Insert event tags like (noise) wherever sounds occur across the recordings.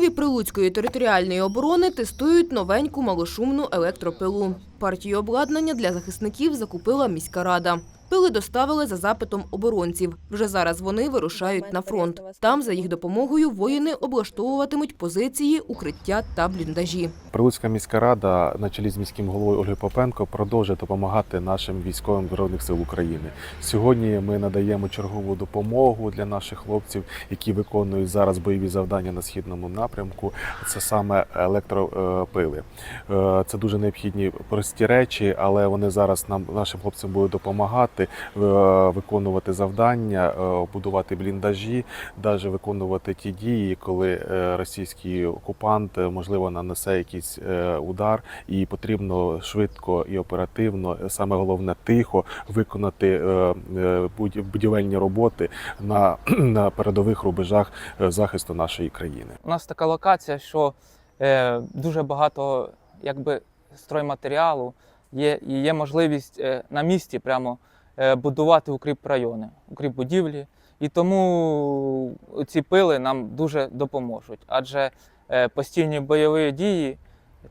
Військові Прилуцької територіальної оборони тестують новеньку малошумну електропилу. Партію обладнання для захисників закупила міська рада. Пили доставили за запитом оборонців. Вже зараз вони вирушають на фронт. Там, за їх допомогою, воїни облаштовуватимуть позиції, укриття та бліндажі. Прилуцька міська рада на чолі з міським головою Ольгою Попенко продовжує допомагати нашим військовим збройних сил України. Сьогодні ми надаємо чергову допомогу для наших хлопців, які виконують зараз бойові завдання на східному напрямку. Це саме електропили. Е, Це дуже необхідні прості речі, але вони зараз нам нашим хлопцям будуть допомагати е, виконувати завдання, е, будувати бліндажі, навіть виконувати ті дії, коли е, російський окупант можливо нанесе якийсь удар, і потрібно швидко і оперативно, саме головне тихо, виконати будівельні роботи на, (clears throat) на передових рубежах захисту нашої країни. У нас така локація, що е, дуже багато якби, стройматеріалу є, і є можливість е, на місці прямо будувати укріп райони, укріп будівлі. І тому ці пили нам дуже допоможуть. Адже е, постійні бойові дії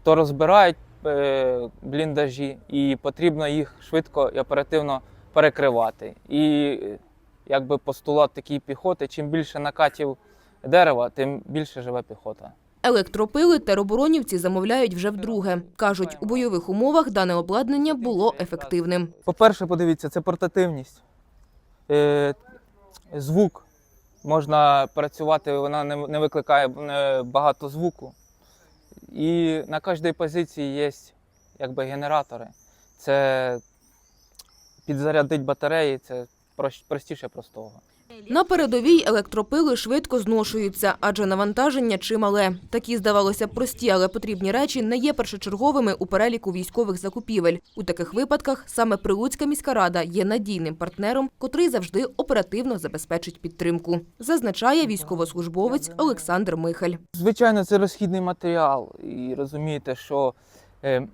то розбирають е, бліндажі, і потрібно їх швидко і оперативно перекривати. І е, якби постулат такої піхоти, чим більше накатів дерева, тим більше живе піхота. Електропили тероборонівці замовляють вже вдруге. Кажуть, у бойових умовах дане обладнання було ефективним. По-перше, подивіться, це портативність. Е, звук. Можна працювати, вона не, викликає е, багато звуку. І на кожній позиції є якби, генератори. Це підзарядить батареї, це простіше простого. На передовій електропили швидко зношуються, адже навантаження чимале. Такі, здавалося, б, прості, але потрібні речі не є першочерговими у переліку військових закупівель. У таких випадках саме Прилуцька міська рада є надійним партнером, котрий завжди оперативно забезпечить підтримку, зазначає військовослужбовець Олександр Михаль. Звичайно, це розхідний матеріал. І розумієте, що е,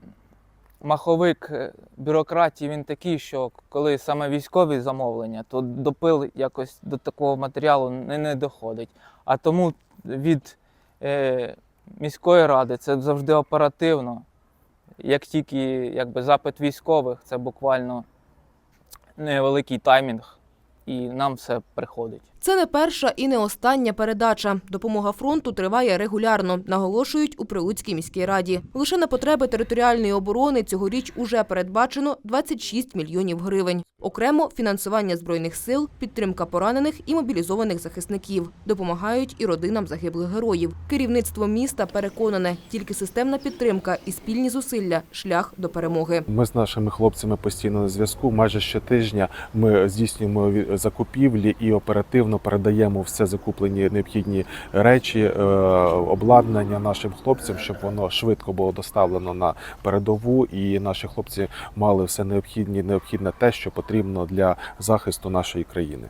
маховик е, бюрократії він такий, що коли саме військові замовлення, то до пил якось до такого матеріалу не, не доходить. А тому від е, міської ради це завжди оперативно. Як тільки якби, запит військових, це буквально невеликий таймінг, і нам все приходить. Це не перша і не остання передача. Допомога фронту триває регулярно, наголошують у Прилуцькій міській раді. Лише на потреби територіальної оборони цьогоріч уже передбачено 26 мільйонів гривень. Окремо фінансування збройних сил, підтримка поранених і мобілізованих захисників. Допомагають і родинам загиблих героїв. Керівництво міста переконане, тільки системна підтримка і спільні зусилля шлях до перемоги. Ми з нашими хлопцями постійно на зв'язку. Майже щотижня ми здійснюємо закупівлі і оперативно передаємо все закуплені необхідні речі, е, обладнання нашим хлопцям, щоб воно швидко було доставлено на передову, і наші хлопці мали все необхідне, необхідне те, що потрібно для захисту нашої країни.